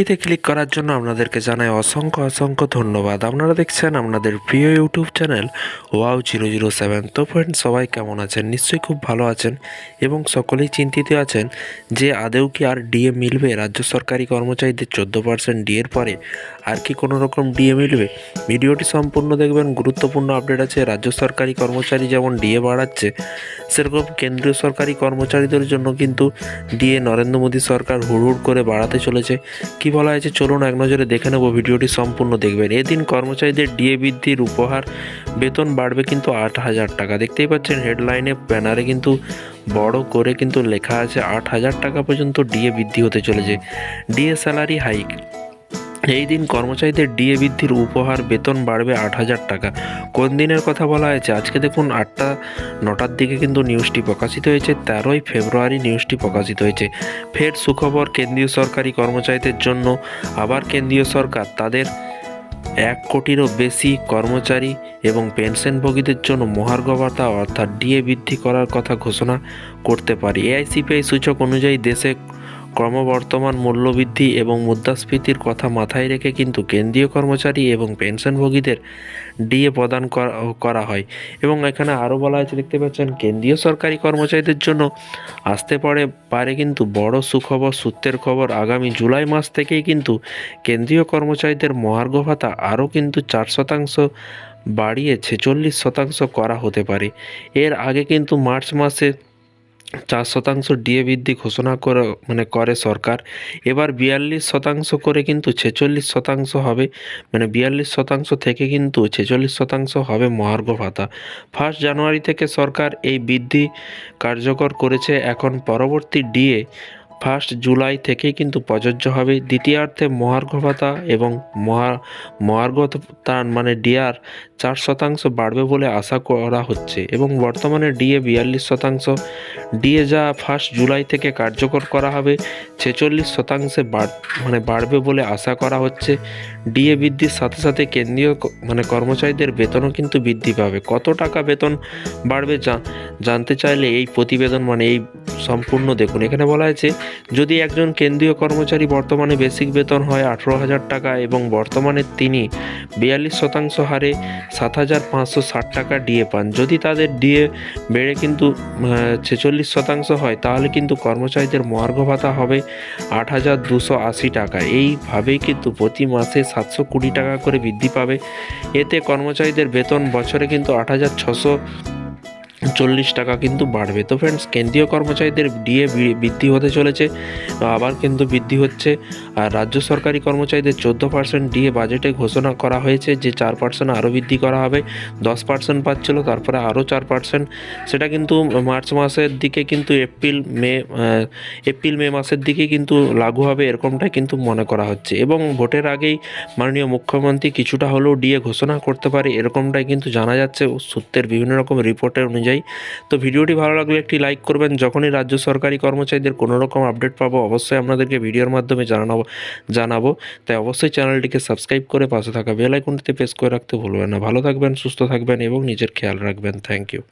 এতে ক্লিক করার জন্য আপনাদেরকে জানাই অসংখ্য অসংখ্য ধন্যবাদ। আপনারা দেখছেন আপনাদের প্রিয় YouTube channel wow zero zero seven. তো ফ্রেন্ড সবাই কেমন আছেন? নিশ্চয়ই খুব ভালো আছেন এবং সকলেই চিন্তিত আছেন যে আদেও কি আর ডিএ মিলবে? রাজ্য সরকারি কর্মচারীদের চোদ্দ পার্সেন্ট ডিএর পরে আর কি কোনো রকম ডিএ মিলবে? ভিডিওটি সম্পূর্ণ দেখবেন, গুরুত্বপূর্ণ আপডেট আছে। রাজ্য সরকারি কর্মচারী যেমন ডিএ বাড়াচ্ছে, সেরকম কেন্দ্রীয় সরকারি কর্মচারীদের জন্য কিন্তু ডিএ নরেন্দ্র মোদী সরকার হুড় হুড় করে বাড়াতে চলেছে। কি বলা হয়েছে? চলুন এক নজরে দেখে নেব, ভিডিওটি সম্পূর্ণ দেখবেন। এদিন কর্মচারীদের ডিএ বৃদ্ধির উপহার, বেতন বাড়বে কিন্তু আট হাজার টাকা। দেখতেই পাচ্ছেন হেডলাইনে, ব্যানারে কিন্তু বড় করে কিন্তু লেখা আছে, আট হাজার টাকা পর্যন্ত ডিএ বৃদ্ধি হতে চলেছে। DA salary hike. এই দিন কর্মচারীদের ডিএ বৃদ্ধির উপহার বেতন বাড়বে আট হাজার টাকা। কোন দিনের কথা বলা হয়েছে? আজকে দেখুন আটটা, নটার দিকে কিন্তু নিউজটি প্রকাশিত হয়েছে। তেরোই ফেব্রুয়ারি নিউজটি প্রকাশিত হয়েছে। ফের সুখবর, কেন্দ্রীয় সরকারি কর্মচারীদের জন্য আবার কেন্দ্রীয় সরকার। তাদের এক কোটিরও বেশি কর্মচারী এবং পেনশনভোগীদের জন্য মহার্ঘ ভাতা অর্থাৎ ডিএ বৃদ্ধি করার কথা ঘোষণা করতে পারে। এআইসিপিআই সূচক অনুযায়ী দেশে ক্রমবর্ধমান মূল্যবৃদ্ধি এবং মুদ্রাস্ফীতির কথা মাথায় রেখে কিন্তু কেন্দ্রীয় কর্মচারী এবং পেনশনভোগীদের ডিএ প্রদান করা- করা হয়। এবং এখানে আরও বলা হয়েছে, দেখতে পাচ্ছেন, কেন্দ্রীয় সরকারি কর্মচারীদের জন্য আসতে পারে পারে কিন্তু বড় সুখবর, সূত্রের খবর, আগামী জুলাই মাস থেকেই কিন্তু কেন্দ্রীয় কর্মচারীদের মহার্ঘ ভাতা আরও কিন্তু চার শতাংশ বাড়িয়ে ছেচল্লিশ শতাংশ করা হতে পারে। এর আগে কিন্তু মার্চ মাসে চার শতাংশ ডিএ বৃদ্ধি ঘোষণা করে মানে করে সরকার। এবার বিয়াল্লিশ শতাংশ করে কিন্তু ছেচল্লিশ শতাংশ হবে মানে বিয়াল্লিশ শতাংশ থেকে কিন্তু ছেচল্লিশ শতাংশ হবে মহার্ঘ ভাতা। ফার্স্ট জানুয়ারি থেকে সরকার এই বৃদ্ধি কার্যকর করেছে। এখন পরবর্তী ডিএ ফার্স্ট জুলাই থেকেই কিন্তু প্রযোজ্য হবে দ্বিতীয়ার্থে মহার্ঘ ভাতা এবং মহা মহার্ঘ মানে ডিআর চার শতাংশ বাড়বে বলে আশা করা হচ্ছে এবং বর্তমানে ডিএ বিয়াল্লিশ শতাংশ। ডিএ যা ফার্স্ট জুলাই থেকে কার্যকর করা হবে ছেচল্লিশ শতাংশে বাড় মানে বাড়বে বলে আশা করা হচ্ছে। ডিএ বৃদ্ধির সাথে সাথে কেন্দ্রীয় মানে কর্মচারীদের বেতনও কিন্তু বৃদ্ধি পাবে। কত টাকা বেতন বাড়বে জানতে চাইলে এই প্রতিবেদন মানে এই সম্পূর্ণ দেখুন। এখানে বলা হয়েছে, যদি একজন কেন্দ্রীয় কর্মচারী বর্তমানে বেসিক বেতন হয় আঠেরো হাজার টাকা এবং বর্তমানে তিনি বিয়াল্লিশ শতাংশ হারে সাত হাজার পাঁচশো ষাট টাকা ডিএ পান, যদি তাদের ডিএ বেড়ে কিন্তু ছেচল্লিশ শতাংশ হয়, তাহলে কিন্তু কর্মচারীদের মহার্ঘ ভাতা হবে আট হাজার দুশো আশি টাকা। এইভাবেই কিন্তু প্রতি মাসে সাতশো কুড়ি টাকা করে বৃদ্ধি পাবে। এতে কর্মচারীদের বেতন বছরে কিন্তু আট হাজার ছশো চল্লিশ টাকা কিন্তু বাড়বে। তো ফ্রেন্ডস কেন্দ্রীয় কর্মচারীদের ডিএ বৃদ্ধি হতে চলেছে আবার কিন্তু বৃদ্ধি হচ্ছে। আর রাজ্য সরকারি কর্মচারীদের চোদ্দ পার্সেন্ট ডিএ বাজেটে ঘোষণা করা হয়েছে যে চার পার্সেন্ট আরও বৃদ্ধি করা হবে, দশ পার্সেন্ট পাচ্ছিল, তারপরে আরও চার পার্সেন্ট সেটা কিন্তু মার্চ মাসের দিকে কিন্তু এপ্রিল, মে এপ্রিল, মে মাসের দিকে কিন্তু লাগু হবে এরকমটাই কিন্তু মনে করা হচ্ছে। এবং ভোটের আগেই মাননীয় মুখ্যমন্ত্রী কিছুটা হলেও ডিএ ঘোষণা করতে পারে, এরকমটাই কিন্তু জানা যাচ্ছে। সূত্রের বিভিন্ন রকম রিপোর্টের অনুযায়ী। তো ভিডিওটি ভালো লাগলে একটি লাইক করবেন। যখনই রাজ্য সরকারি কর্মচারীদের কোনো রকম আপডেট পাবো, অবশ্যই আপনাদেরকে ভিডিওর মাধ্যমে জানাব জানাব। তাই অবশ্যই চ্যানেলটিকে সাবস্ক্রাইব করে পাশে থাকা বেল আইকনটিতে প্রেস করে রাখতে ভুলবেন না। ভালো থাকবেন, সুস্থ থাকবেন এবং নিজের খেয়াল রাখবেন। Thank you.